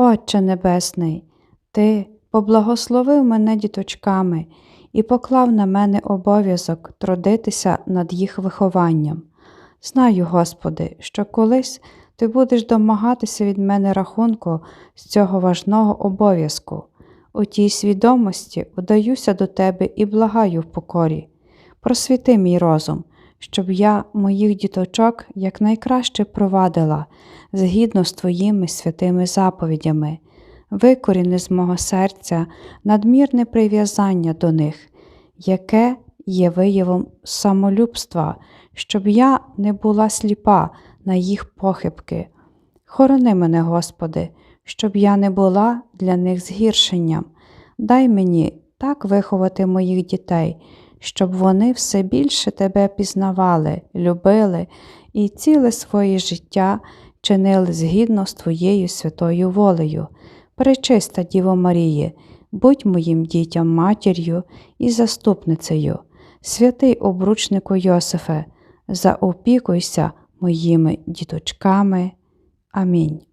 Отче Небесний, Ти поблагословив мене діточками і поклав на мене обов'язок трудитися над їх вихованням. Знаю, Господи, що колись Ти будеш домагатися від мене рахунку з цього важного обов'язку. У тій свідомості вдаюся до Тебе і благаю в покорі. Просвіти мій розум, щоб я моїх діточок якнайкраще провадила згідно з Твоїми святими заповідями, викоріни з мого серця надмірне прив'язання до них, яке є виявом самолюбства, щоб я не була сліпа на їх похибки. Хорони мене, Господи, щоб я не була для них згіршенням. Дай мені так виховати моїх дітей, щоб вони все більше Тебе пізнавали, любили і ціле своє життя чинили згідно з Твоєю святою волею. Пречиста Діво Маріє, будь моїм дітям матір'ю і заступницею. Святий обручнику Йосифе, заопікуйся моїми діточками. Амінь.